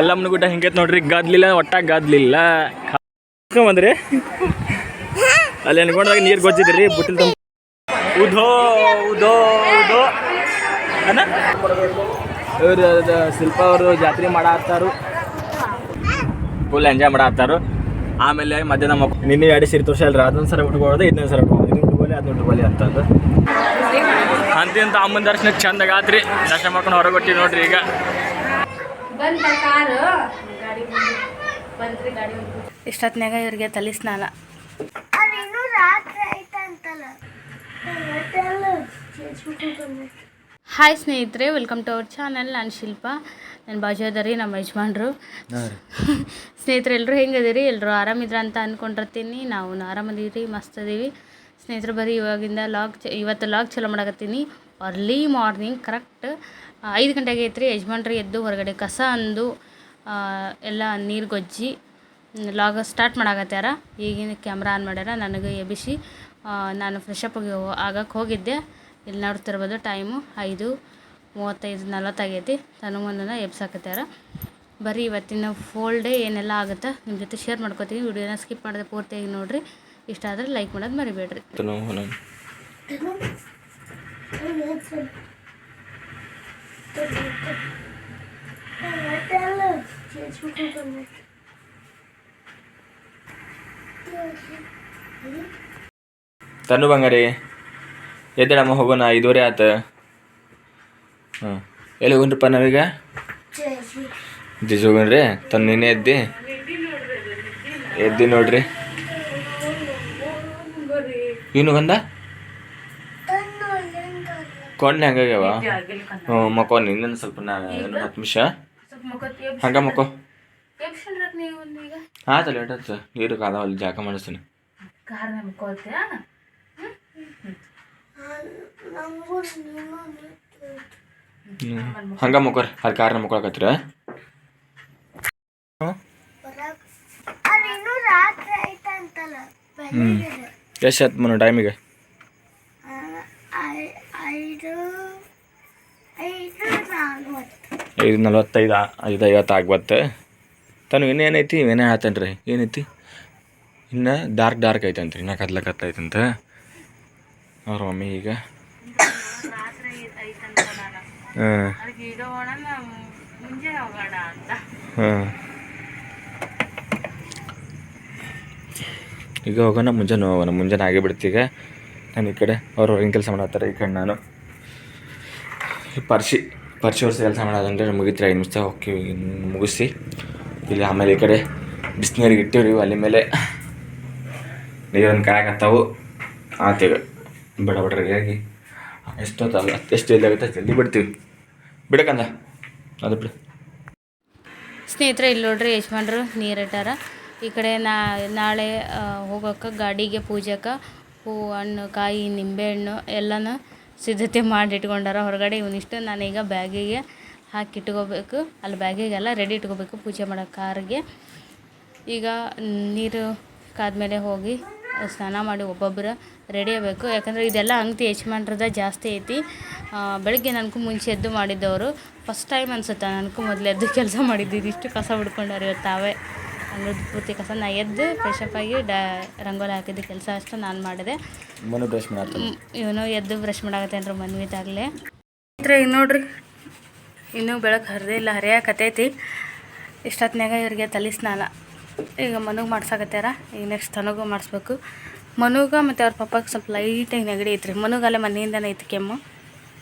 ಎಲ್ಲಮ್ಮನ ಗುಡ್ಡ ಹಿಂಗೈತೆ ನೋಡ್ರಿ, ಗದ್ಲಿಲ್ಲ, ಒಟ್ಟ ಗದ್ಲಿಲ್ಲ. ಬಂದ್ರಿ ಅಲ್ಲಿ ಅನ್ಕೊಂಡಾಗ ನೀರು ಗೊಜ್ಜಿದ್ರಿ, ಬುಟ್ಟಿಲ್ ತುಂಬ ಉದೋ ಉದೋ ಉದೋ ಇವ್ರು ಶಿಲ್ಪ ಅವರು ಜಾತ್ರೆ ಮಾಡಾತ್ತಾರು. Full enjoy ಮಾಡಾತ್ತಾರು. ಆಮೇಲೆ ಮಧ್ಯಾಹ್ನ ನಿನ್ನೆ ಎರಡು ಸೀರೆ ತೋರ್ಸಲ್ರಿ ಅದೊಂದು ಸಲ ಉಟ್ಕೊಳ್ಳೋದು ಇದನ್ನೊಂದು ಸರ ಉಟ್ಕೊಳ್ಳಿ ಅದನ್ನ ಉಟ್ಕೊಳ್ಳಿ ಅಂತಂದು. ಅಂತ ಇಂತ ಅಮ್ಮನ ದರ್ಶನ ಚಂದ ಆತ್ರಿ. ದರ್ಶನ ಮಾಡ್ಕೊಂಡು ಹೊರಗೊಟ್ಟಿ ನೋಡ್ರಿ ಈಗ. ಬಂತ ಕಾರು. ಗಾಡಿ ಬಂತ್ರಿ ಗಾಡಿ ಇಷ್ಟೊತ್ನಾಗ ಇವ್ರಿಗೆ ತಲೆ ಸ್ನಾನ. ಹಾಯ್ ಸ್ನೇಹಿತರೆ ವೆಲ್ಕಮ್ ಟು ಅವರ್ ಚಾನಲ್ ನಾನು ಶಿಲ್ಪ. ನನ್ನ ಬಾಜು ಅದರಿ ನಮ್ಮ ಯಜಮಾನ್ರು. ಸ್ನೇಹಿತರೆ ಎಲ್ಲರೂ ಹೆಂಗದಿರಿ ಎಲ್ಲರೂ ಆರಾಮಿದ್ರ ಅಂತ ಅಂದ್ಕೊಂಡಿರ್ತೀನಿ ನಾವು ಆರಾಮದೀವಿ ಮಸ್ತ್ ಅದೀವಿ. ಸ್ನೇಹಿತರು, ಬರೀ ಇವಾಗಿಂದ ಲಾಗ್ ಚ, ಇವತ್ತು ಲಾಗ್ ಚಲೋ ಮಾಡಕತ್ತೀನಿ. ಅರ್ಲಿ ಮಾರ್ನಿಂಗ್ ಕರೆಕ್ಟ್ ಐದು ಗಂಟೆಗೆ ಐತ್ರಿ ಯಜಮಾನ್ರಿ ಎದ್ದು ಹೊರಗಡೆ ಕಸ ಅಂದು ಎಲ್ಲ ನೀರು ಗೊಜ್ಜಿ ಲಾಗ್ ಸ್ಟಾರ್ಟ್ ಮಾಡಾಕತ್ಯಾರ. ಈಗಿನ ಕ್ಯಾಮ್ರಾ ಆನ್ ಮಾಡ್ಯಾರ. ನನಗೆ ಎಬಿಸಿ ನಾನು ಫ್ರೆಶ್ ಅಪ್ ಆಗಕ್ಕೆ ಹೋಗಿದ್ದೆ. ಇಲ್ಲಿ ನೋಡ್ತಿರ್ಬೋದು ಟೈಮು ಐದು ಮೂವತ್ತೈದು ನಲವತ್ತಾಗೈತಿ ತನ್ನ ಮುಂದನ ಎಬ್ಸಾಕತ್ಯಾರ. ಬರೀ ಇವತ್ತಿನ ಫೋಲ್ ಡೇ ಏನೆಲ್ಲ ಆಗುತ್ತೆ ನಿಮ್ಮ ಜೊತೆ ಶೇರ್ ಮಾಡ್ಕೋತೀನಿ. ವಿಡಿಯೋನ ಸ್ಕಿಪ್ ಮಾಡಿದೆ ಪೂರ್ತಿಯಾಗಿ ನೋಡಿರಿ. ಇಷ್ಟ ಆದರೆ ಲೈಕ್ ಮಾಡೋದು ಮರಿಬೇಡ್ರಿ. ತನು ಬಂಗಾರಿ ಎದ್ದೇಳಮ್ಮ ಹೋಗೋಣ ಐದುವರೆ ಆತ. ಹಾಂ ಎಲ್ಲಿ ಹೋಗೋಣ್ರಪ್ಪ ನಾವೀಗ ಜಿಜ್ ಹೋಗೋಣ್ರಿ ತನ್ನ ನಿನ್ನೆ ಎದ್ದಿ. ಎದ್ದಿ ನೋಡ್ರಿ. ಇನ್ನು ಬಂದ ಕೊಂಡೆ ಹಂಗಾಗ್ಯಾವ ಹ್ಞೂ ಮಕ್ಕೋ ಇನ್ನೊಂದು ಸ್ವಲ್ಪ ನಾ ಹತ್ತು ನಿಮಿಷ. ಹಂಗ ಮಕ್ಕೋ ತಲೆ ಎಷ್ಟತ್ತು ನೀರು ಕಾದಾವಲ್ಲಿ ಜಾಕ ಮಾಡಿಸ್ತೀನಿ. ಹಂಗ ಮುಕ್ಕೋರ್ ಅಲ್ಲಿ ಕಾರ್ನ ಮುಕ್ಕೊಳಕತ್ತೀರ ಹ್ಞೂ ಎಷ್ಟು ಆಯ್ತು ಮನು ಟೈಮಿಗೆ ಐದು ನಲ್ವತ್ತೈದು ಐದು ಐವತ್ತು ಆಗ್ಬತ್ತೆ. ತಾನು ಇನ್ನೇನೈತಿ ಏನೇ ಹೇಳ್ತಾನೆ ರೀ ಏನೈತಿ? ಇನ್ನು ಡಾರ್ಕ್ ಡಾರ್ಕ್ ಐತಂತ ರೀ ಇನ್ನು ಕತ್ಲ ಐತಂತ. ಅವ್ರ ಮಮ್ಮಿ ಈಗ. ಹಾಂ ಹಾಂ ಈಗ ಹೋಗೋಣ, ಮುಂಜಾನೆ ಹೋಗೋಣ. ಮುಂಜಾನೆ ಆಗೇ ಬಿಡ್ತೀಗ ನಾನು ಈ ಕಡೆ ಅವ್ರು ಹೊರಗಿನ ಕೆಲಸ ಮಾಡತ್ತಾರೆ, ಈ ಕಡೆ ನಾನು. ಪರ್ಸಿ ಪರ್ಸಿ ವರ್ಷ ಕೆಲಸ ಮಾಡೋದಂದ್ರೆ ಮುಗಿತ್ರೆ ಐದು ನಿಮಿಷ ಹೋಗಿ ಮುಗಿಸಿ. ಇಲ್ಲಿ ಆಮೇಲೆ ಈ ಕಡೆ ಬಿಸಿನೀರಿಗೆ ಇಟ್ಟಿವ್ರಿ ಅಲ್ಲಿ ಮೇಲೆ. ನೀರನ್ನು ಕಾಯಕತ್ತಾವು ಆತೀಗ ಬಡ ಬಡ್ರಿಗಾಗಿ ಎಷ್ಟೊತ್ತಲ್ಲ ಎಷ್ಟು ಜಲ್ದಿ ಆಗುತ್ತೆ, ಜಲ್ದಿ ಬಿಡ್ತೀವಿ. ಬಿಡಕಂದ ಅದು ಬಿಡು. ಸ್ನೇಹಿತರೆ ಇಲ್ಲಿ ನೋಡ್ರಿ ಯಜಮಾನ್ರು ನೀರು ಇಟ್ಟಾರ. ಈ ಕಡೆ ನಾ, ನಾಳೆ ಹೋಗೋಕೆ, ಗಾಡಿಗೆ ಪೂಜೆಗೆ ಹೂವು ಹಣ್ಣು ಕಾಯಿ, ನಿಂಬೆಹಣ್ಣು ಎಲ್ಲನೂ ಸಿದ್ಧತೆ ಮಾಡಿ ಇಟ್ಕೊಂಡಾರ ಹೊರಗಡೆ ಇವನಿಷ್ಟು ನಾನೀಗ ಬ್ಯಾಗಿಗೆ ಹಾಕಿ ಇಟ್ಕೋಬೇಕು. ಅಲ್ಲಿ ಬ್ಯಾಗಿಗೆಲ್ಲ ರೆಡಿ ಇಟ್ಕೋಬೇಕು ಪೂಜೆ ಮಾಡೋ ಕಾರಿಗೆ. ಈಗ ನೀರು ಕಾದ್ಮೇಲೆ ಹೋಗಿ ಸ್ನಾನ ಮಾಡಿ ಒಬ್ಬೊಬ್ಬರು ರೆಡಿ ಆಗಬೇಕು. ಯಾಕಂದರೆ ಇದೆಲ್ಲ ಅಂಗತಿ ಯಜಮಾನ್ರದ ಜಾಸ್ತಿ ಐತಿ. ಬೆಳಗ್ಗೆ ನನಗೂ ಮುಂಚೆ ಎದ್ದು ಮಾಡಿದ್ದವರು. ಫಸ್ಟ್ ಟೈಮ್ ಅನ್ಸುತ್ತೆ, ನನಗೂ ಮೊದಲು ಎದ್ದು ಕೆಲಸ ಮಾಡಿದ್ದು ಇದಿಷ್ಟು ಕಸ ಬಿಡ್ಕೊಂಡವ್ರು ಇವತ್ತು ತಾವೇ. ಅಂಗಡಿ ಪೂರ್ತಿ ಕಸ ನಾ ಎದ್ದು ಫ್ರೆಶಪ್ ಆಗಿ ಡ ರಂಗೋಲಿ ಹಾಕಿದ್ದ ಕೆಲಸ ಅಷ್ಟು ನಾನು ಮಾಡಿದೆ. ಮನು ಬ್ರಷ್ ಮಾಡ್ತೀನಿ. ಇವನು ಎದ್ದು ಬ್ರಷ್ ಮಾಡಾಕತ್ತೇನ್ರಿ ಮನ್ವಿತಾಗಲೇ ಈಗ ನೋಡ್ರಿ ಇನ್ನೂ ಬೆಳಕು ಹರಿದೇ ಇಲ್ಲ ಹರಿಯಾಕತ್ತೈತಿ. ಇಷ್ಟೊತ್ತಿನಾಗ ಇವ್ರಿಗೆ ತಲೆ ಸ್ನಾನ. ಈಗ ಮನುಗೆ ಮಾಡ್ಸಕತ್ಯಾರ ಈಗ ನೆಕ್ಸ್ಟ್ ತನಗೂ ಮಾಡಿಸ್ಬೇಕು. ಮನುಗ ಮತ್ತು ಅವ್ರ ಪಪ್ಪಗೆ ಸ್ವಲ್ಪ ಲೈಟಾಗಿ ನೆಗಡಿ ಐತ್ರಿ. ಮನೂಗಲ್ಲ ಮನೆಯಿಂದನೇ ಐತಿ ಕೆಮ್ಮು.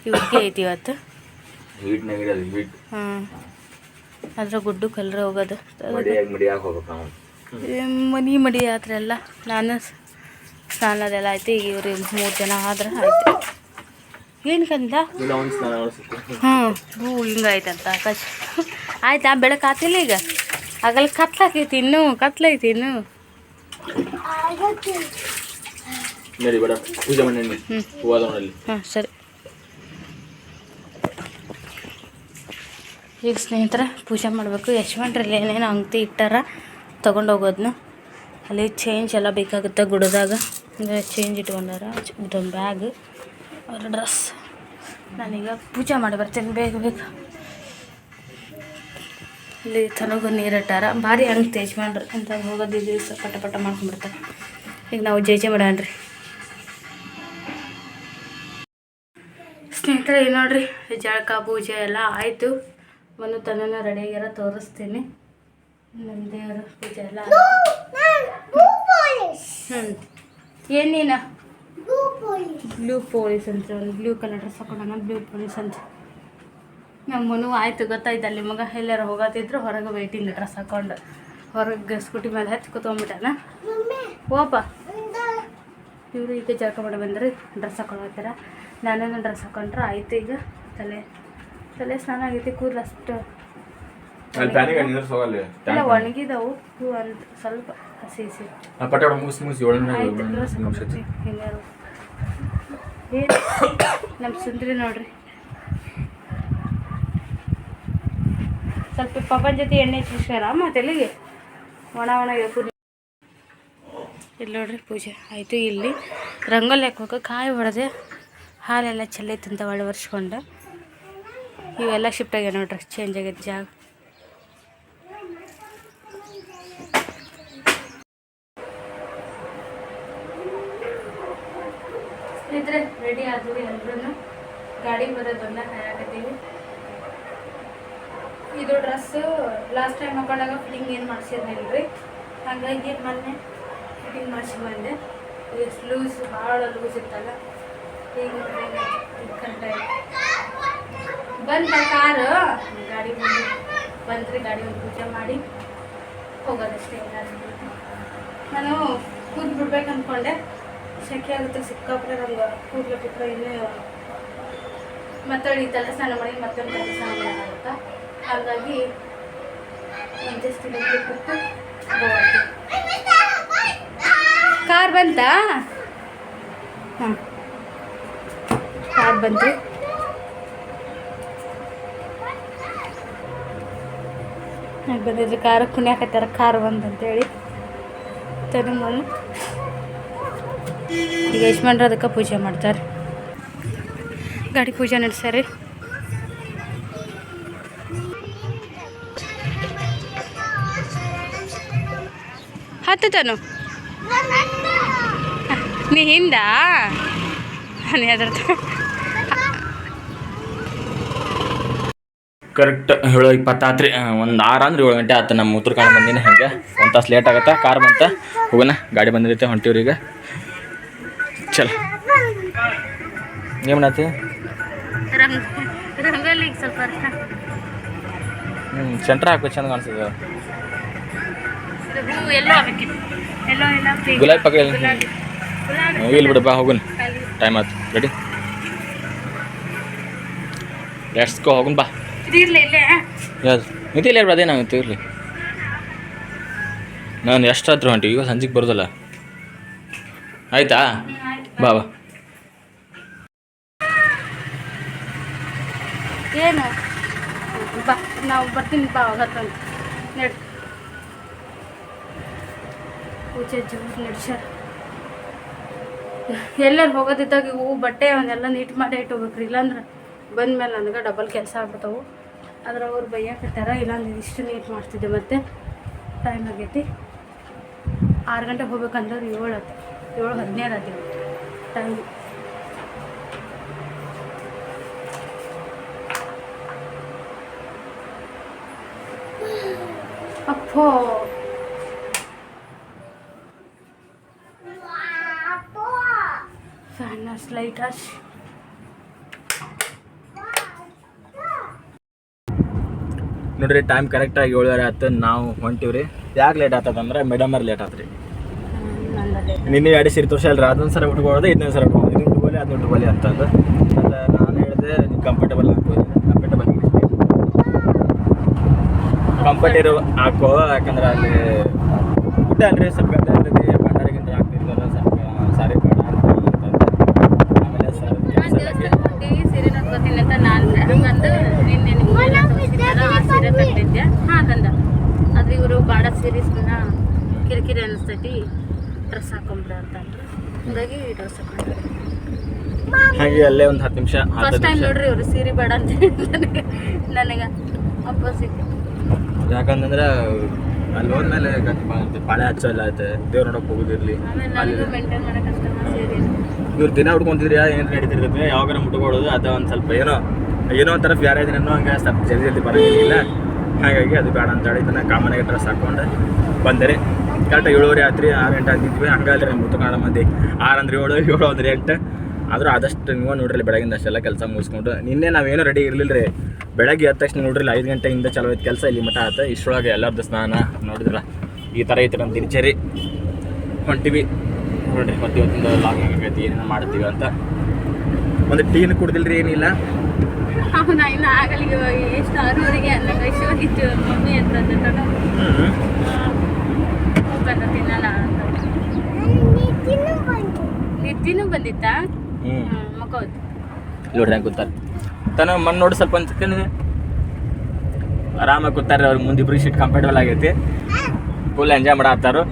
ಇವ್ರಿಗೆ ಐತಿ ಇವತ್ತು. ಹೀಟ್ ನೆಗಡಿ ಹ್ಞೂ ಅದ್ರ ಗುಡ್ಡು ಕಲ್ರ ಹೋಗೋದು. ಮನಿ ಮಡಿ ಆದ್ರೆ ಎಲ್ಲ ನಾನು ಸ್ನಾನ ಅದೆಲ್ಲ ಆಯ್ತು ಈಗ ಇವ್ರು ಮೂರು ಜನ ಆದ್ರೆ ಆಯ್ತು. ಏನು ಕಂದ? ಹ್ಞೂ ಹೂ ಹಿಂಗಾಯ್ತಂತ ಆಕಾಶ. ಆಯ್ತಾ ಬೆಳಕು ಆತಿಲ್ಲ ಈಗ? ಆಗಲ್ ಕತ್ಲಾಕೈತಿ ಇನ್ನು ಕತ್ಲೈತಿ ಇನ್ನು. ಹ್ಞೂ ಸರಿ. ಈಗ ಸ್ನೇಹಿತರೆ, ಪೂಜೆ ಮಾಡಬೇಕು. ಯಶವಂತರಲ್ಲಿ ಏನೇನು ಅಂಗತಿ ಇಟ್ಟಾರ ತೊಗೊಂಡು ಹೋಗೋದನ್ನ ಅಲ್ಲಿ ಚೇಂಜ್ ಎಲ್ಲ ಬೇಕಾಗುತ್ತೆ ಗುಡದಾಗ. ಚೇಂಜ್ ಇಟ್ಕೊಂಡಾರ, ಇದೊಂದು ಬ್ಯಾಗ್ ಅವ್ರ ಡ್ರೆಸ್ ನಾನೀಗ ಪೂಜೆ ಮಾಡಿ ಬರ್ತೀನಿ, ಬೇಗ ಬೇಗ. ಇಲ್ಲಿ ತನಗೂ ನೀರು ಇಟ್ಟಾರ. ಭಾರಿ ಹಂಗೆ ತೇಜ್ ಮಾಡ್ರಿ ಅಂತ ಹೋಗೋದು ದಿವಸ ಪಟ ಪಟ ಮಾಡ್ಕೊಂಡ್ಬಿಡ್ತಾರೆ ಈಗ ನಾವು ಜೈ ಜೆ ಮಾಡೋಣ್ರಿ ಸ್ನೇಹಿತರೆ ನೋಡ್ರಿ ಜಳಕ ಪೂಜೆ ಎಲ್ಲ ಆಯಿತು. ಒಂದು ತನ್ನ ರೆಡಿಯಾಗ್ಯಾರ ತೋರಿಸ್ತೀನಿ. ನಮ್ಮ ದೇವರು ಪೂಜೆ ಎಲ್ಲ ಹ್ಞೂ ಏನು ನೀನು? ಬ್ಲೂ ಪೊಲೀಸ್ ಅಂತ ಒಂದು ಬ್ಲೂ ಕಲರ್ ಡ್ರೆಸ್ ಹಾಕೊಂಡಾನ ಬ್ಲೂ ಪೋಲೀಸ್ ಅಂತ. ನಮ್ಮನು ಆಯ್ತು ಗೊತ್ತಾಯ್ತು ಅಲ್ಲಿ ಮಗ. ಎಲ್ಲಾರು ಹೋಗತ್ತಿದ್ರು ಹೊರಗೆ ವೆಯ್ಟಿಂಗ್ ಡ್ರೆಸ್ ಹಾಕೊಂಡು ಹೊರಗೆ ಸ್ಕೂಟಿ ಮೇಲೆ ಹತ್ತಿ ಕೂತ್ಕೊಂಡ್ಬಿಟ್ಟಾನ? ಓಪ ಇವರು ಈಗ ಜಳಕ ಮಾಡಿ ಬಂದ್ರಿ ಡ್ರೆಸ್ ಹೋಗ್ತಾರೆ ನಾನೇನು ಡ್ರೆಸ್ ಹಾಕೊಂಡ್ರೆ ಆಯ್ತು ಈಗ ತಲೆ. ತಲೆ ಸ್ನಾನ ಆಗೈತಿ ಕೂದಲು ಅಷ್ಟು. ಅಲ್ಲಿ ಪ್ಯಾನಿಗೆ ನಿಂದ್ರಿಸಿ ಹೋಗಲ್ಲಿ ಎಲ್ಲ ಒಣಗಿದವು ಹೂ ಅಂತ ಸ್ವಲ್ಪ ಹಸಿ ಹಸಿ. ಪಟ ಮುಗಿಸಿ ಮುಗಿಸಿ ಹಾಕೊಂಡ್ಬಿಡ್ರಿ ನಮ್ಮ ಸುಂದ್ರಿ ನೋಡ್ರಿ. ಸ್ವಲ್ಪ ಪಪ್ಪನ ಜೊತೆ ಎಣ್ಣೆ ಹಚ್ಚಿಸ್ಯಾರ ಮತ್ತೆ ಎಲ್ಲಿಗೆ ಒಣ ಒಣ ಕುದಿ ಇಲ್ಲಿ ನೋಡ್ರಿ ಪೂಜೆ ಆಯಿತು ಇಲ್ಲಿ. ರಂಗೋಲಿ ಹಾಕ್ಬೇಕು ಕಾಯಿ ಹೊಡೆದೆ ಹಾಲೆಲ್ಲ ಚೆಲ್ಲೈತಂತ ಒಳ್ಳೆ ಒರೆಸ್ಕೊಂಡು ಇವೆಲ್ಲ ಶಿಫ್ಟ್ ಆಗ್ಯಾವ ನೋಡ್ರಿ ಚೇಂಜ್ ಆಗೈತೆ ಜಾಗ. ಇದ್ರೆ ರೆಡಿ ಆದ್ವಿ ಎಲ್ರು ಗಾಡಿ ಬರೋದನ್ನ ಹಾಕತ್ತೀವಿ ಇದು ಡ್ರೆಸ್ ಲಾಸ್ಟ್ ಟೈಮ್ ಹಾಕೊಂಡಾಗ ಫಿಟ್ಟಿಂಗ್ ಏನು ಮಾಡ್ಸಿರ್ಲಿಲ್ರಿ? ಹಾಗಾಗಿ ಮೊನ್ನೆ ಫಿಟ್ಟಿಂಗ್ ಮಾಡಿಸಿ ಬಂದೆ. ಎಷ್ಟು ಲೂಸ್ ಭಾಳ ಲೂಸ್ ಇತ್ತಲ್ಲ. ಈಗ ಕರೆಕ್ಟ್ ಬಂದ ಕಾರು ಗಾಡಿ ಬಂದು ಬಂದ್ರಿ ಗಾಡಿ ಒಂದು ಪೂಜೆ ಮಾಡಿ ಹೋಗೋದಷ್ಟೇ ನಾನು ಕೂದ್ ಬಿಡ್ಬೇಕು ಅಂದ್ಕೊಂಡೆ ಸೆಕೆ ಆಗುತ್ತೆ ಸಿಕ್ಕಾಪಟ್ಟೆ ನಂಗೆ ಕೂದ್ಲು ಬಿಟ್ಟರೆ ಇನ್ನೇ ಮತ್ತೆ ತಲೆ ಸ್ನಾನ ಮಾಡಿ ಮತ್ತೊಂದು ತಲೆ ಸ್ನಾನ ಹಾಗಾಗಿ ಜಸ್ಟ್ ಬಿಟ್ಟು ಕಾರ್ ಬಂತಾ? ಹಾಂ. ಕಾರ್ ಬಂತು. ಹಾಗೆ ಬಂದಿದ್ರು ಕಾರ, ಕುಣ್ಯಾಕತ್ತಾರ, ಕಾರ್ ಬಂದಂತೇಳಿ ತನಮನು ಈಗ ಅದಕ್ಕೆ ಪೂಜೆ ಮಾಡ್ತಾರೆ. ಗಾಡಿ ಪೂಜೆ ನಡೆಸ್ಯಾರಿ. ಹತ್ತು ತನು ನೀ ಹಿಂದ? ಅದ್ರ ಕರೆಕ್ಟ್ ಏಳು ಇಪ್ಪತ್ತಾತ್ರಿ ಒಂದು ಆರು ಅಂದ್ರೆ ಏಳು ಗಂಟೆ ಆತ ನಮ್ಮ ಉತ್ತರ ಕನ್ನಡ ಬಂದಿನಿ ಹಂಗೆ. ಒಂದು ತಾಸು ಲೇಟ್ ಆಗತ್ತೆ ಕಾರ್ ಬಂತ. ಹೋಗೋಣ, ಗಾಡಿ ಬಂದಿರುತ್ತೆ ಹೊಂಟೀವ್ರಿ ಈಗ. ಚಲ. ಏನಾಯ್ತು ಹ್ಞೂ ಸೆಂಟ್ರ್ ಹಾಕ್ಬೇಕು, ಚೆಂದ ಕಾಣಿಸ್ತದೆ. ಗುಲಾಬಿ ಪಕ್ಕ ಎಲ್ಲಿ? ಗುಲಾಬಿ ಗುಲಾಬಿ ಇಲ್ಲಿ ಬಿಡಪ್ಪ ಹೋಗುನ್. ಟೈಮ್ ಆಯ್ತು. ರೆಡಿ ಗೋ ಹೋಗುನ್, ಬಾ. ಯಾವ್ದು? ನಿಂತಿಲ್ಲ ಅದೇ ನಾವು ಇರಲಿ. ನಾನು ಎಷ್ಟಾದ್ರೂ ಹೊಂಟಿ ಈಗ ಸಂಜೆಗೆ ಬರೋದಲ್ಲ. ಆಯ್ತಾ? ಬಾ ಬಾ. ಏನು? ಬಾ ನಾವು ಬರ್ತೀನಿ ಬಾ ಹತ್ತಂತ ನಡಿ. ಪೂಜೆ ಜೋರು ನಡ್ಸ್ಯಾರ ಎಲ್ಲರೂ ಹೋಗೋದಿದ್ದಾಗ ಹೂ ಬಟ್ಟೆ ಅವನ್ನೆಲ್ಲ ನೀಟ್ ಮಾಡಿ ಇಟ್ಟು ಹೋಗ್ಬೇಕ್ರಿ ಇಲ್ಲಾಂದ್ರೆ ಬಂದ್ಮೇಲೆ ನನಗೆ ಡಬಲ್ ಕೆಲಸ ಆಗ್ಬಿಡ್ತಾವು. ಆದ್ರೆ ಅವ್ರು ಬೈಯಾಕತ್ತಾರ ಇಲ್ಲಾಂದ್ರೆ ಇಷ್ಟು ನೀಟ್ ಮಾಡ್ತಿದ್ದೆ ಮತ್ತೆ? ಟೈಮ್ ಆಗೈತಿ. ಆರು ಗಂಟೆಗೆ ಹೋಗ್ಬೇಕಂದ್ರೆ ಏಳು ಆತು ಏಳು ಹದಿನೈದು ಆತಿ ಟೈಮ್ ಅಪ್ಪೋ. ಫ್ಯಾನ್ ಲೈಟ್ ಹಶ್ ನೋಡ್ರಿ ಟೈಮ್ ಕರೆಕ್ಟಾಗಿ ಏಳುವರೆ ಆಯ್ತು. ನಾವು ಹೊಂಟಿವ್ರಿ. ಯಾಕೆ ಲೇಟ್ ಆತದಂದ್ರೆ ಮೇಡಮ್ ಅವ್ರು ಲೇಟ್ ಆತ್ರಿ. ನಿನ್ನೆ ಎರಡು ಸೀರೆ ತೋರ್ಸಲ್ರಿ ಅದೊಂದು ಸಲ ಉಟ್ಕೊಳ್ಳೋದು, ಇನ್ನೊಂದು ಸಲ ಉಟ್ಕೊಳ್ಳೋದು. ಇದು ಉಟ್ಕೊಳ್ಳಿ ಅದನ್ನ ಉಟ್ಕೊಳ್ಳಿ ಅಂತಂದು ಅಲ್ಲ, ನಾನು ಹೇಳಿದೆ ನೀವು ಕಂಫರ್ಟಬಲ್ ಹಾಕೋ ಕಂಫರ್ಟಬಲ್ ಇರೋ ಹಾಕೋ, ಯಾಕಂದ್ರೆ ಅಲ್ಲಿ ಊಟ ಅಲ್ರಿ, ಸ್ವಲ್ಪ ಗದ್ದೆ ಇರ್ತೈತಿ ಭಂಡಾರಿಗಿಂತ ಆಗ್ತಿದ್ವಲ್ಲ ಸ್ವಲ್ಪ ಸಾರಿ ಬೇಡ ಅಂತ ಅಂತಂದು. ಆಮೇಲೆ ಸರ್ ನಾನು ದೇವಸ್ಥಾನಕ್ಕೆ ಹೊಂಟೀವಿ ಸೀರೆ ನೋಡ್ಕೊತೀನಿ ಅಂತ ನಾನು ಹಂಗಂದು ನಿನ್ನೆ ನಿಮ್ಗೆಲ್ಲ ತೋರಿಸಿದ್ನಲ್ಲ ಆ ಸೀರೆ ತಂದಿದ್ದೆ ಹಾಂ ತಂದ ಅದು ಇವರು ಬಾಡ ಸೀರೀಸ್ ಸುಮ್ಮನೆ ಕಿರಿಕಿರಿ ಅನಿಸ್ತೈತಿ. ಡ್ರೆಸ್ ಹಾಕೊಂಬಿಡ ಅಂತ ಅಂದ್ರು. ಹಾಗಾಗಿ ಡ್ರೆಸ್ ಹಾಕೊಂಡ್ರೆ. ಹಾಗೆ ಅಲ್ಲೇ ಒಂದು ಹತ್ತು ನಿಮಿಷ ಫಸ್ಟ್ ಟೈಮ್ ನೋಡ್ರಿ ಇವರು ಸೀರೆ ಬೇಡ ಅಂತ ನನಗೆ ನನಗೆ ಅಪೋಸಿಟ್ ಯಾಕಂತಂದ್ರೆ ಅಲ್ಲಿ ಹೋದ್ಮೇಲೆ ಪಾಳೆ ಹಚ್ಚಲ್ಲ ಐತೆ ದೇವ್ರ ನೋಡಕ್ ಹೋಗುದಿರ್ಲಿ. ಇವ್ರು ದಿನ ಹುಡ್ಕೊಂತಿದ್ರಿ ಏನು ನಡೀತಿರ್ತೈತೆ? ಯಾವಾಗ ಮುಟ್ಕೊಳ್ಳೋದು ಅದ ಒಂದು ಸ್ವಲ್ಪ ಏನೋ ಏನೋ ಒಂಥರ ಬ್ಯಾರೆ ಇದ್ರೆ ಹಂಗೆ ಸ್ವಲ್ಪ ಜಲ್ದಿ ಜಲ್ದಿ ಬರೋಂಗಿಲ್ಲ ಹಾಗಾಗಿ ಅದು ಬೇಡ ಅಂತ ಹೇಳಿ ಇದನ್ನ ಕಾಮನಾಗಿ ಡ್ರೆಸ್ ಹಾಕೊಂಡು ಬಂದರೆ ಕರೆಕ್ಟ್ ಏಳುವರೆ ಆತ್ರಿ ಆರು ಗಂಟೆ ಆಗ್ತಿದ್ವಿ. ಹಂಗಾದ್ರೆ ಮುತ್ತು ಕಾಡ ಮಂದಿ ಆರು ಅಂದ್ರೆ ಏಳು ಏಳು ಅಂದ್ರೆ ಎಂಟು. ಆದರೂ ಆದಷ್ಟು ನೀವು ನೋಡ್ರಿ, ಬೆಳಗಿಂದ ಅಷ್ಟೆಲ್ಲ ಕೆಲಸ ಮುಗಿಸ್ಕೊಂಡು. ನಿನ್ನೆ ನಾವೇನು ರೆಡಿ ಇರಲಿಲ್ಲ ರೀ ಬೆಳಗ್ಗೆ ಎದ್ದ ತಕ್ಷಣ ನೋಡ್ರಿ ಐದು ಗಂಟೆಯಿಂದ ಚಲೋ ಐತೆ ಕೆಲಸ, ಇಲ್ಲಿ ಮಠ ಆತ. ಇಷ್ಟೊಳಗೆ ಎಲ್ಲರದ್ದು ಸ್ನಾನ ನೋಡಿದ್ರ ಈ ಥರ ಐತೆ ನಮ್ಮ ದಿನಚರಿ ಹೊಂಟಿವಿ. ನೋಡ್ರಿ, ಮತ್ತೆ ಇವತ್ತಿಂದ ಲಾಗ್ ಆಗೈತಿ, ಏನೇನು ಮಾಡ್ತೀವಿ ಅಂತ. ಒಂದು ಟೀನು ರೀ ಏನಿಲ್ಲ. ಅವನ ಇನ್ನು ಆಗಲಿಗೆ ಹೋಗಿ ಎಷ್ಟು ಆರೂವರೆಗೆ ಹನ್ನೊಂದು ವಯಸ್ಸು ಹೋಗಿತ್ತು ಮಮ್ಮಿ ಅಂತಂದು ತಗೊಂಡು ಬಂದ ತಿನ್ನಲ್ಲ ಅಂತ. ನಿದ್ದಿನೂ ಬಂದಿತ್ತಾ? ಮಕ್ಕೋದು ನೋಡ್ರಿ ಹೆಂಗೆ ಕೂತಾರೆ ತನ ಮಣ್ಣು ನೋಡಿ ಸ್ವಲ್ಪ ಸೆಕೆಂಡ್. ಆರಾಮಾಗಿ ಕೂತಾರೆ ಅವ್ರಿಗೆ ಮುಂದೆ ಇಬ್ರು ಸೀಟ್ ಕಂಫರ್ಟಬಲ್ ಆಗೈತಿ. ಫುಲ್ ಎಂಜಾಯ್ ಮಾಡತ್ತಾರು.